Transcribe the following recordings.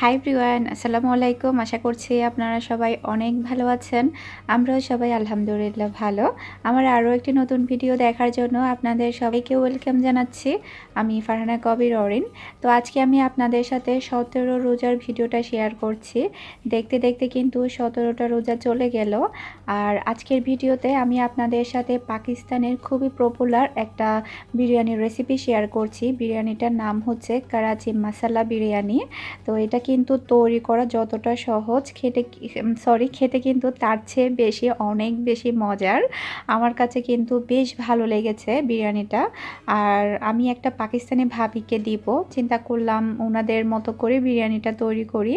High Priyan আসসালামু আলাইকুম আশা করছি আপনারা সবাই অনেক ভালো আছেন আমরাও সবাই আলহামদুলিল্লাহ ভালো আমার আরও একটি নতুন ভিডিও দেখার জন্য আপনাদের সবাইকে ওয়েলকাম জানাচ্ছি আমি ফারহানা কবির অরিন তো আজকে আমি আপনাদের সাথে সতেরো রোজার ভিডিওটা শেয়ার করছি দেখতে দেখতে কিন্তু সতেরোটা রোজা চলে গেল আর আজকের ভিডিওতে আমি আপনাদের সাথে পাকিস্তানের খুবই পপুলার একটা বিরিয়ানির রেসিপি শেয়ার করছি বিরিয়ানিটার নাম হচ্ছে করাচি মাসালা বিরিয়ানি তো এটা কিন্তু তৈরি করা যতটা সহজ খেতে সরি খেতে কিন্তু তার চেয়ে বেশি, অনেক বেশি মজার। আমার কাছে কিন্তু বেশ ভালো লেগেছে বিরিয়ানিটা। আর আমি একটা পাকিস্তানি ভাবিকে দিব, চিন্তা করলাম ওনাদের মতো করে বিরিয়ানিটা তৈরি করি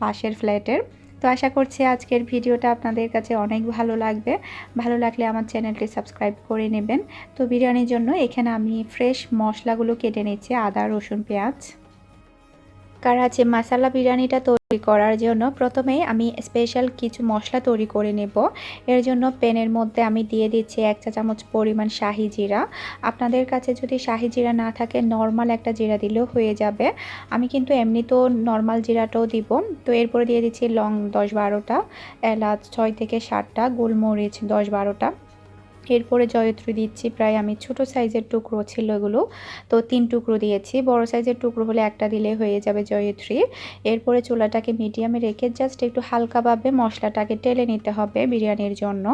পাশের ফ্ল্যাটের। তো আশা করছি আজকের ভিডিওটা আপনাদের কাছে অনেক ভালো লাগবে। ভালো লাগলে আমার চ্যানেলটি সাবস্ক্রাইব করে নেবেন। তো বিরিয়ানির জন্য এখানে আমি ফ্রেশ মশলাগুলো কেটে নিচ্ছি, আদা, রসুন, পেঁয়াজ। কারাচি মাসালা বিরিয়ানিটা তৈরি করার জন্য। প্রথমেই আমি স্পেশাল কিছু মশলা তৈরি করে নেব। এর জন্য প্যানের মধ্যে আমি দিয়ে দিচ্ছি এক চা চামচ পরিমাণ শাহি জিরা। আপনাদের কাছে যদি শাহি জিরা না থাকে নর্মাল একটা জিরা দিলেও হয়ে যাবে। আমি কিন্তু এমনি তো নর্মাল জিরাটাও দিব। তো এরপরে দিয়ে দিচ্ছি লং দশ বারোটা, এলাচ ছয় থেকে সাতটা, গোলমরিচ দশ বারোটা। এরপরে জয়ত্রী দিচ্ছি, প্রায় আমি ছোট সাইজের টুকরো ছিল এগুলো। তো তিন টুকরো দিয়েছি, বড় সাইজের টুকরো হলে একটা দিলে হয়ে যাবে জয়ত্রী। এরপরে চুলাটাকে মিডিয়ামে রেখে জাস্ট একটু হালকাভাবে মশলাটাকে টেলে নিতে হবে বিরিয়ানির জন্য।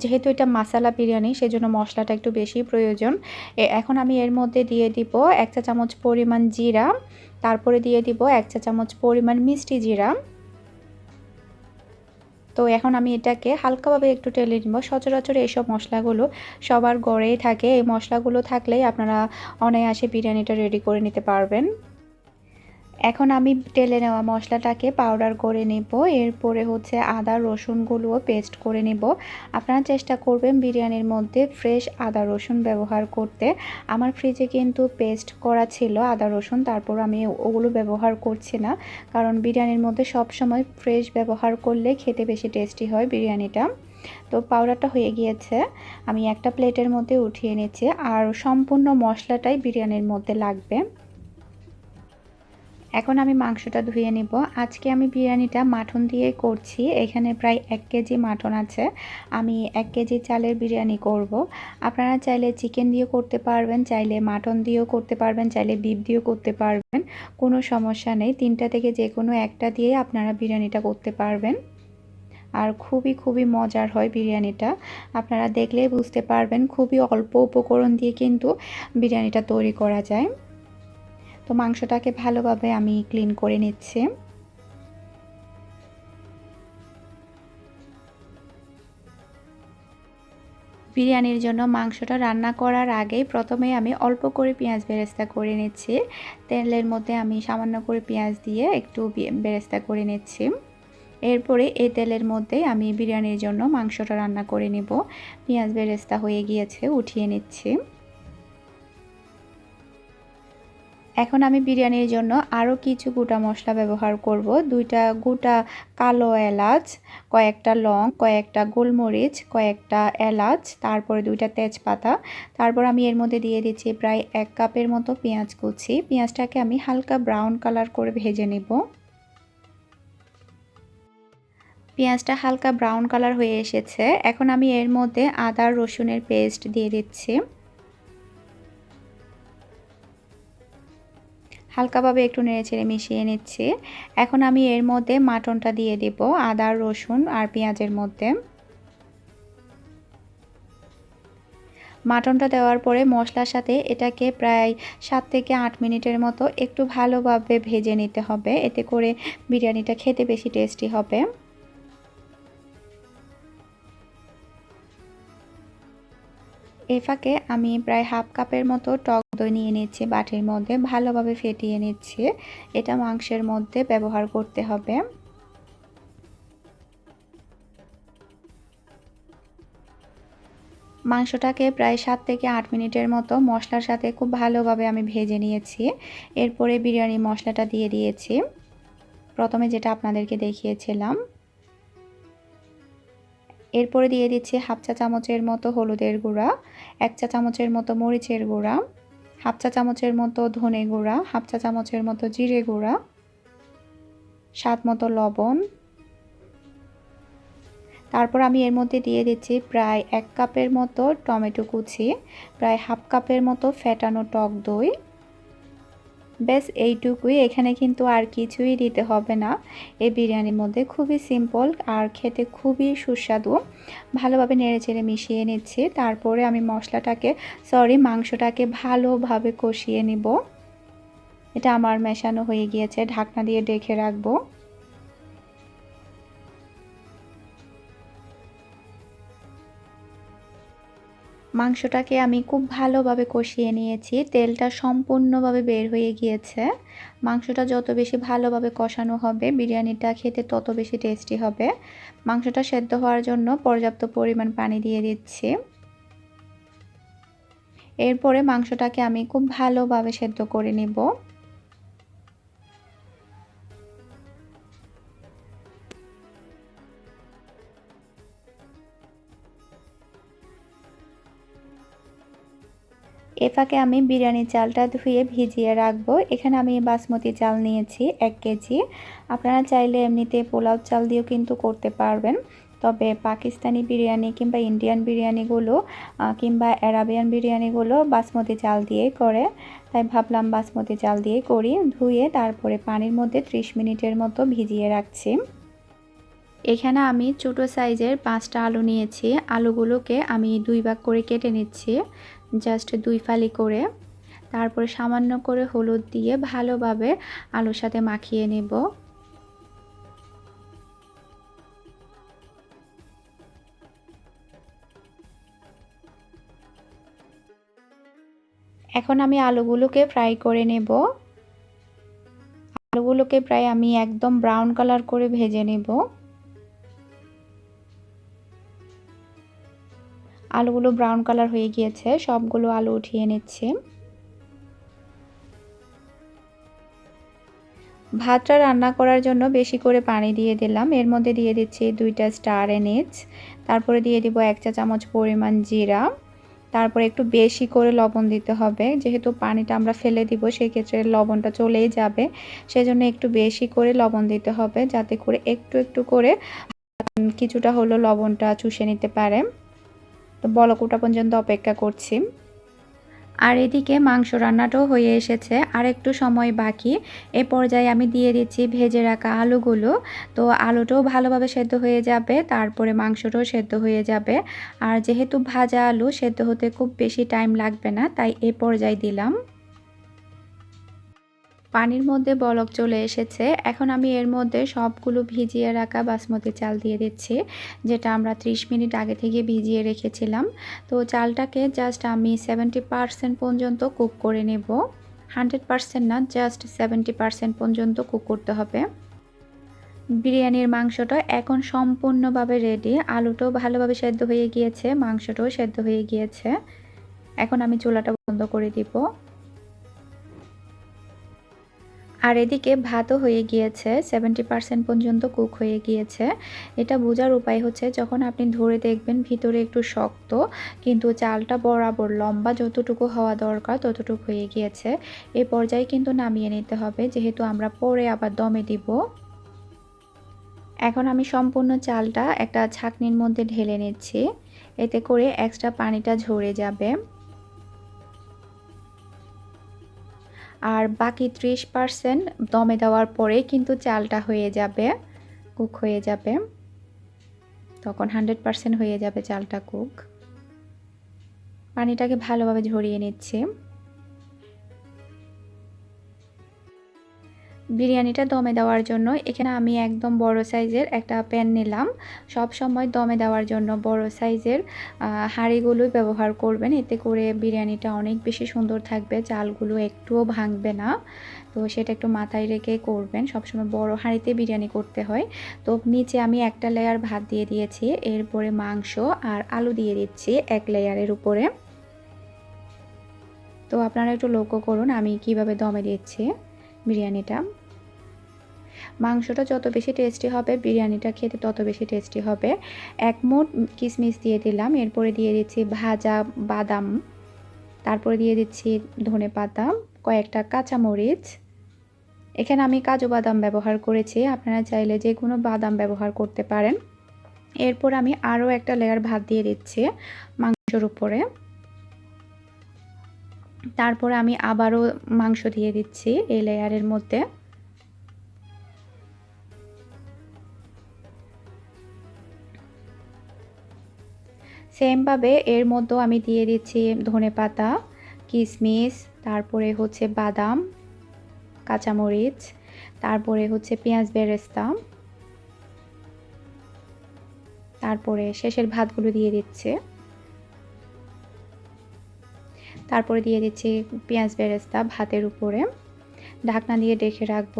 যেহেতু এটা মাসালা বিরিয়ানি, সেজন্য মশলাটা একটু বেশি প্রয়োজন। এখন আমি এর মধ্যে দিয়ে দিব এক চা চামচ পরিমাণ জিরা, তারপরে দিয়ে দিব এক চা চামচ পরিমাণ মিষ্টি জিরা। তো এখন আমি এটাকে হালকাভাবে একটু টেলে নিব। সচরাচর এইসব মশলাগুলো সবার গড়েই থাকে। এই মশলাগুলো থাকলেই আপনারা অনায়াসে বিরিয়ানিটা রেডি করে নিতে পারবেন। এখন আমি টেলে নেওয়া মশলাটাকে পাউডার করে নেব। এরপরে হচ্ছে আদা, রসুনগুলোও পেস্ট করে নেব। আপনারা চেষ্টা করবেন বিরিয়ানির মধ্যে ফ্রেশ আদা, রসুন ব্যবহার করতে। আমার ফ্রিজে কিন্তু পেস্ট করা ছিল আদা, রসুন, তারপর আমি ওগুলো ব্যবহার করছি না। কারণ বিরিয়ানির মধ্যে সব সময় ফ্রেশ ব্যবহার করলে খেতে বেশি টেস্টি হয় বিরিয়ানিটা। তো পাউডারটা হয়ে গিয়েছে। আমি একটা প্লেটের মধ্যে উঠিয়ে নিচ্ছি। আর সম্পূর্ণ মশলাটাই বিরিয়ানির মধ্যে লাগবে। এখন আমি মাংসটা ধুয়ে নিব। আজকে আমি বিরিয়ানিটা মাটন দিয়ে করছি। এখানে প্রায় এক কেজি মাটন আছে। আমি এক কেজি চালের বিরিয়ানি করব। আপনারা চাইলে চিকেন দিয়েও করতে পারবেন, চাইলে মাটন দিয়েও করতে পারবেন, চাইলে বিপ দিয়েও করতে পারবেন। কোনো সমস্যা নেই। তিনটা থেকে যে কোনো একটা দিয়ে আপনারা বিরিয়ানিটা করতে পারবেন। আর খুবই খুবই মজার হয় বিরিয়ানিটা। আপনারা দেখলেই বুঝতে পারবেন। খুবই অল্প উপকরণ দিয়ে কিন্তু বিরিয়ানিটা তৈরি করা যায়। তো মাংসটাকে ভালোভাবে আমি ক্লিন করে নিচ্ছি। বিরিয়ানির জন্য মাংসটা রান্না করার আগেই প্রথমে আমি অল্প করে পেঁয়াজ বেরেস্তা করে নিচ্ছি। তেলের মধ্যে আমি সামান্য করে পেঁয়াজ দিয়ে একটু বেরেস্তা করে নিচ্ছি। এরপরে এই তেলের মধ্যে আমি বিরিয়ানির জন্য মাংসটা রান্না করে নেব। পেঁয়াজ বেরেস্তা হয়ে গিয়েছে, উঠিয়ে নিচ্ছি। এখন আমি বিরিয়ানির জন্য আরও কিছু গোটা মশলা ব্যবহার করব। দুইটা গোটা কালো এলাচ, কয়েকটা লং, কয়েকটা গোলমরিচ, কয়েকটা এলাচ, তারপরে দুইটা তেজপাতা। তারপর আমি এর মধ্যে দিয়ে দিচ্ছি প্রায় এক কাপের মতো পেঁয়াজ কুচি। পেঁয়াজটাকে আমি হালকা ব্রাউন কালার করে ভেজে নেব। পেঁয়াজটা হালকা ব্রাউন কালার হয়ে এসেছে। এখন আমি এর মধ্যে আদা, রসুনের পেস্ট দিয়ে দিচ্ছি। হালকাভাবে একটু নেড়েচেড়ে মিশিয়ে নিচ্ছি। এখন আমি এর মধ্যে মাটনটা দিয়ে দেব, আদা, রসুন আর পেঁয়াজের মধ্যে। মাটনটা দেওয়ার পরে মশলার সাথে এটাকে প্রায় সাত থেকে আট মিনিটের মতো একটু ভালোভাবে ভেজে নিতে হবে। এতে করে বিরিয়ানিটা খেতে বেশি টেস্টি হবে। এ ফাঁকে আমি প্রায় হাফ কাপের মতো টক দই নিয়ে নিচ্ছি বাটির মধ্যে ভালোভাবে ফেটিয়ে নিচ্ছি। এটা মাংসের মধ্যে ব্যবহার করতে হবে। মাংসটাকে প্রায় সাত থেকে আট মিনিটের মতো মশলার সাথে খুব ভালোভাবে আমি ভেজে নিয়েছি। এরপরে বিরিয়ানি মশলাটা দিয়ে দিয়েছি। প্রথমে যেটা আপনাদেরকে দেখিয়েছিলাম এরপরে দিয়ে দিচ্ছি হাফ চা চামচের মতো হলুদের গুঁড়া, এক চা চামচের মতো মরিচের গুঁড়া, হাফ চা চামচের মতো ধনে গুঁড়া, হাফ চা চামচের মতো জিরে গুঁড়া, স্বাদ মতো লবণ। তারপর আমি এর মধ্যে দিয়ে দিচ্ছি প্রায় এক কাপের মতো টমেটো কুচি, প্রায় হাফ কাপের মতো ফেটানো টক দই। ব্যাস এইটুকুই। এখানে কিন্তু আর কিছুই দিতে হবে না। এই বিরিয়ানির মধ্যে খুবই সিম্পল আর খেতে খুবই সুস্বাদু। ভালোভাবে নেড়ে চেড়ে মিশিয়ে নিচ্ছি। তারপরে আমি মশলাটাকে সরি মাংসটাকে ভালোভাবে কষিয়ে নিব। এটা আমার মেশানো হয়ে গিয়েছে। ঢাকনা দিয়ে ডেকে রাখব। মাংসটাকে আমি খুব ভালোভাবে কষিয়ে নিয়েছি। তেলটা সম্পূর্ণভাবে বের হয়ে গিয়েছে। মাংসটা যত বেশি ভালোভাবে কষানো হবে, বিরিয়ানিটা খেতে তত বেশি টেস্টি হবে। মাংসটা সেদ্ধ হওয়ার জন্য পর্যাপ্ত পরিমাণ পানি দিয়ে দিচ্ছি। এরপরে মাংসটাকে আমি খুব ভালোভাবে সেদ্ধ করে নিব। এ ফাঁকে আমি বিরিয়ানি চালটা ধুয়ে ভিজিয়ে রাখব। এখানে আমি বাসমতি চাল নিয়েছি এক কেজি। আপনারা চাইলে এমনিতে পোলাও চাল দিয়েও কিন্তু করতে পারবেন। তবে পাকিস্তানি বিরিয়ানি কিংবা ইন্ডিয়ান বিরিয়ানিগুলো কিংবা অ্যারাবিয়ান বিরিয়ানিগুলো বাসমতি চাল দিয়েই করে। তাই ভাবলাম বাসমতি চাল দিয়ে করি। ধুয়ে তারপরে পানির মধ্যে 30 মিনিটের মতো ভিজিয়ে রাখছি। এখানে আমি ছোটো সাইজের পাঁচটা আলু নিয়েছি। আলুগুলোকে আমি দুই ভাগ করে কেটে নিচ্ছি। জাস্ট দুই ফালি করে, তারপরে সামান্য করে হলুদ দিয়ে ভালোভাবে আলুর সাথে মাখিয়ে নেব। এখন আমি আলুগুলোকে ফ্রাই করে নেব। আলুগুলোকে প্রায় আমি একদম ব্রাউন কালার করে ভেজে নেব। আলুগুলো ব্রাউন কালার হয়ে গিয়েছে, সবগুলো আলু উঠিয়ে নিচ্ছি। ভাতটা রান্না করার জন্য বেশি করে পানি দিয়ে দিলাম। এর মধ্যে দিয়ে দিচ্ছি দুইটা স্টার এনেজ তারপরে দিয়ে দিব এক চা চামচ পরিমাণ জিরা, তারপরে একটু বেশি করে লবণ দিতে হবে। যেহেতু পানিটা আমরা ফেলে দিব, সেক্ষেত্রে লবণটা চলেই যাবে। সেজন্য একটু বেশি করে লবণ দিতে হবে, যাতে করে একটু একটু করে কিছুটা হলো লবণটা চুষে নিতে পারে। তো বলকুটা পর্যন্ত অপেক্ষা করছি। আর এদিকে মাংস রান্নাটাও হয়ে এসেছে আর একটু সময় বাকি। এ পর্যায়ে আমি দিয়ে দিচ্ছি ভেজে রাখা আলুগুলো। তো আলুটাও ভালোভাবে সেদ্ধ হয়ে যাবে, তারপরে মাংসটাও সেদ্ধ হয়ে যাবে। আর যেহেতু ভাজা আলু, সেদ্ধ হতে খুব বেশি টাইম লাগবে না, তাই এ পর্যায়ে দিলাম। পানির মধ্যে বলক চলে এসেছে। এখন আমি এর মধ্যে সবগুলো ভিজিয়ে রাখা বাসমতি চাল দিয়ে দিচ্ছি, যেটা আমরা 30 মিনিট আগে থেকে ভিজিয়ে রেখেছিলাম। তো চালটাকে জাস্ট আমি সেভেন্টি পারসেন্ট পর্যন্ত কুক করে নেব। হান্ড্রেড পারসেন্ট না জাস্ট সেভেন্টি পারসেন্ট পর্যন্ত কুক করতে হবে। বিরিয়ানির মাংসটা এখন সম্পূর্ণভাবে রেডি আলুটাও ভালোভাবে সেদ্ধ হয়ে গিয়েছে, মাংসটাও সেদ্ধ হয়ে গিয়েছে। এখন আমি চুলাটা বন্ধ করে দিব। আর এদিকে ভাতও হয়ে গিয়েছে সেভেন্টি পার্সেন্ট পর্যন্ত কুক হয়ে গিয়েছে। এটা বোঝার উপায় হচ্ছে যখন আপনি ধরে দেখবেন ভিতরে একটু শক্ত, কিন্তু চালটা বরাবর লম্বা যতটুকু হওয়া দরকার ততটুকু হয়ে গিয়েছে। এ পর্যায়ে কিন্তু নামিয়ে নিতে হবে, যেহেতু আমরা পরে আবার দমে দিব। এখন আমি সম্পূর্ণ চালটা একটা ছাকনির মধ্যে ঢেলে নিচ্ছি, এতে করে এক্সট্রা পানিটা ঝরে যাবে। আর বাকি ত্রিশ পারসেন্ট দমে দেওয়ার পরে কিন্তু চালটা হয়ে যাবে, কুক হয়ে যাবে। তখন হান্ড্রেড পারসেন্ট হয়ে যাবে চালটা কুক। পানিটাকে ভালোভাবে ঝরিয়ে নিচ্ছি। বিরিয়ানিটা দমে দেওয়ার জন্য। এখানে আমি একদম বড় সাইজের একটা প্যান নিলাম। সব সময় দমে দেওয়ার জন্য বড় সাইজের হাঁড়িগুলোই ব্যবহার করবেন। এতে করে বিরিয়ানিটা অনেক বেশি সুন্দর থাকবে, চালগুলো একটুও ভাঙবে না। তো সেটা একটু মাথায় রেখে করবেন। সবসময় বড় হাঁড়িতে বিরিয়ানি করতে হয়। তো নিচে আমি একটা লেয়ার ভাত দিয়ে দিয়েছি। এরপরে মাংস আর আলু দিয়ে দিচ্ছি এক লেয়ারের উপরে। তো আপনারা একটু লক্ষ্য করুন আমি কীভাবে দমে দিচ্ছি বিরিয়ানিটা। মাংসটা যত বেশি টেস্টি হবে, বিরিয়ানিটা খেতে তত বেশি টেস্টি হবে। এক মুঠ কিশমিশ দিয়ে দিলাম, এরপরে দিয়ে দিচ্ছি ভাজা বাদাম, তারপরে দিয়ে দিচ্ছি ধনে পাতা, কয়েকটা কাঁচামরিচ। এখানে আমি কাজু বাদাম ব্যবহার করেছি, আপনারা চাইলে যে কোনো বাদাম ব্যবহার করতে পারেন। এরপর আমি আরও একটা লেয়ার ভাত দিয়ে দিচ্ছি মাংসর উপরে। তারপরে আমি আবারও মাংস দিয়ে দিচ্ছি এই লেয়ারের মধ্যে। সেমভাবে এর মধ্যেও আমি দিয়ে দিচ্ছি ধনে পাতা কিশমিশ তারপরে হচ্ছে বাদাম, কাঁচামরিচ, তারপরে হচ্ছে পেঁয়াজ বেরেস্তা, তারপরে শেষের ভাতগুলো দিয়ে দিচ্ছে। তারপরে দিয়ে দিচ্ছি পেঁয়াজ বেরেস্তা ভাতের উপরে। ঢাকনা দিয়ে ডেকে রাখব।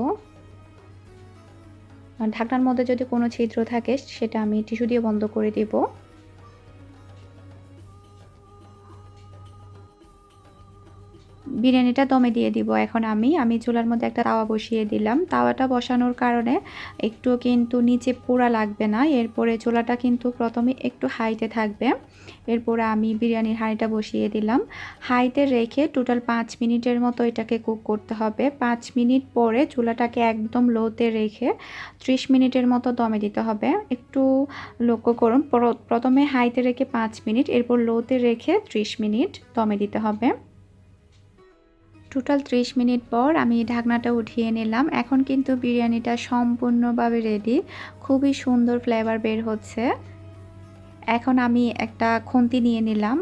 ঢাকনার মধ্যে যদি কোনো ছিদ্র থাকে, সেটা আমি টিস্যু দিয়ে বন্ধ করে দিব। বিরিয়ানিটা দমে দিয়ে দিব এখন আমি। আমি চুলার মধ্যে একটা তাওয়া বসিয়ে দিলাম। তাওয়াটা বসানোর কারণে একটু কিন্তু নিচে পোড়া লাগবে না। এরপরে চুলাটা কিন্তু প্রথমে একটু হাইতে থাকবে। এরপরে আমি বিরিয়ানির হাঁড়িটা বসিয়ে দিলাম। হাইতে রেখে টোটাল পাঁচ মিনিটের মতো এটাকে কুক করতে হবে। পাঁচ মিনিট পরে চুলাটাকে একদম লোতে রেখে ত্রিশ মিনিটের মতো দমে দিতে হবে। একটু লক্ষ্য করুন প্রথমে হাইতে রেখে পাঁচ মিনিট, এরপর লোতে রেখে ত্রিশ মিনিট দমে দিতে হবে। টোটাল 30 মিনিট পর আমি ঢাকনাটা উঠিয়ে নিলাম। এখন কিন্তু বিরিয়ানিটা সম্পূর্ণভাবে রেডি খুবই সুন্দর ফ্লেভার বের হচ্ছে। এখন আমি একটা খুন্তি নিয়ে নিলাম।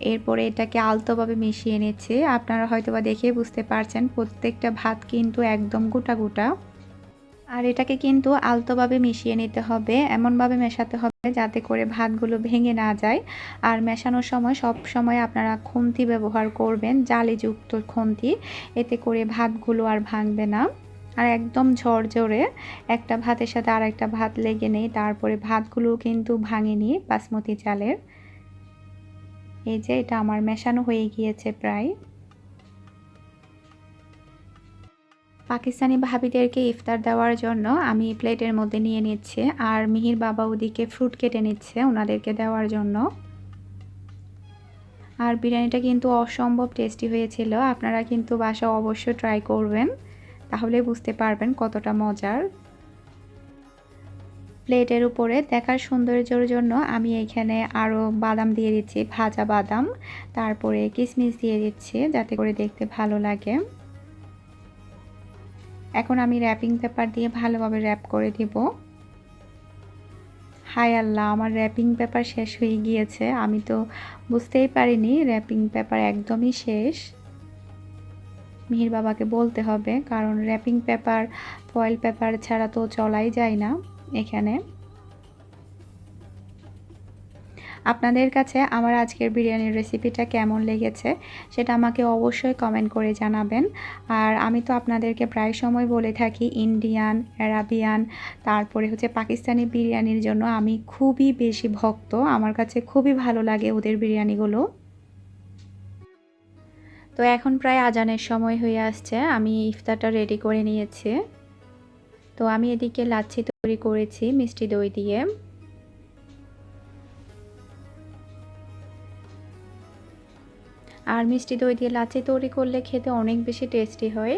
এরপরে এটাকে আলতোভাবে মিশিয়ে নিচ্ছি। আপনারা হয়তোবা দেখে বুঝতে পারছেন, প্রত্যেকটা ভাত কিন্তু একদম গোটা গোটা। আর এটাকে কিন্তু আলতোভাবে মিশিয়ে নিতে হবে, এমনভাবে মেশাতে হবে যাতে করে ভাতগুলো ভেঙে না যায়। আর মেশানোর সময় সব সময় আপনারা খুন্তি ব্যবহার করবেন, জালিযুক্ত খুন্তি, এতে করে ভাতগুলো আর ভাঙবে না। আর একদম ঝরঝরে একটা ভাতের সাথে আর একটা ভাত লেগে নেই, তারপরে ভাতগুলো কিন্তু ভাঙেনি বাসমতি চালের। এই যে এটা আমার মেশানো হয়ে গিয়েছে প্রায়। পাকিস্তানি ভাবিদেরকে ইফতার দেওয়ার জন্য আমি প্লেটের মধ্যে নিয়ে নিচ্ছে আর মিহির বাবা ওদিকে ফ্রুট কেটে নিচ্ছে ওনাদেরকে দেওয়ার জন্য। আর বিরিয়ানিটা কিন্তু অসম্ভব টেস্টি হয়েছিল, আপনারা কিন্তু বাসা অবশ্যই ট্রাই করবেন, তাহলে বুঝতে পারবেন কতটা মজার। প্লেটের উপরে দেখার সৌন্দর্যের জন্য আমি এখানে আরও বাদাম দিয়ে দিচ্ছি, ভাজা বাদাম, তারপরে কিশমিশ দিয়ে দিচ্ছি, যাতে করে দেখতে ভালো লাগে। এখন আমি র্যাপিং পেপার দিয়ে ভালোভাবে র্যাপ করে দিব। হাই আল্লাহ, আমার র্যাপিং পেপার শেষ হয়ে গিয়েছে। আমি তো বুঝতেই পারিনি র্যাপিং পেপার একদমই শেষ। মিহির বাবাকে বলতে হবে, কারণ র্যাপিং পেপার ফয়েল পেপার ছাড়া তো চলাই যায় না এখানে। আপনাদের কাছে আমার আজকের বিরিয়ানির রেসিপিটা কেমন লেগেছে সেটা আমাকে অবশ্যই কমেন্ট করে জানাবেন। আর আমি তো আপনাদেরকে প্রায় সময় বলে থাকি ইন্ডিয়ান অ্যারাবিয়ান তারপরে হচ্ছে পাকিস্তানি বিরিয়ানির জন্য আমি খুবই বেশি ভক্ত। আমার কাছে খুবই ভালো লাগে ওদের বিরিয়ানিগুলো। তো এখন প্রায় আজানের সময় হয়ে আসছে। আমি ইফতারটা রেডি করে নিয়েছি। তো আমি এদিকে লাচ্ছি তৈরি করেছি মিষ্টি দই দিয়ে। আর মিষ্টি দই দিয়ে লাচি তৈরি করলে খেতে অনেক বেশি টেস্টি হয়।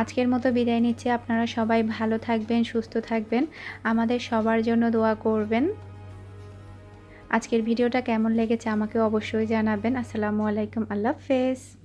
আজকের মতো বিদায় নিচ্ছে। আপনারা সবাই ভালো থাকবেন, সুস্থ থাকবেন। আমাদের সবার জন্য দোয়া করবেন। আজকের ভিডিওটা কেমন লেগেছে আমাকে অবশ্যই জানাবেন। আসসালামু আলাইকুম, আল্লাহ হাফেজ।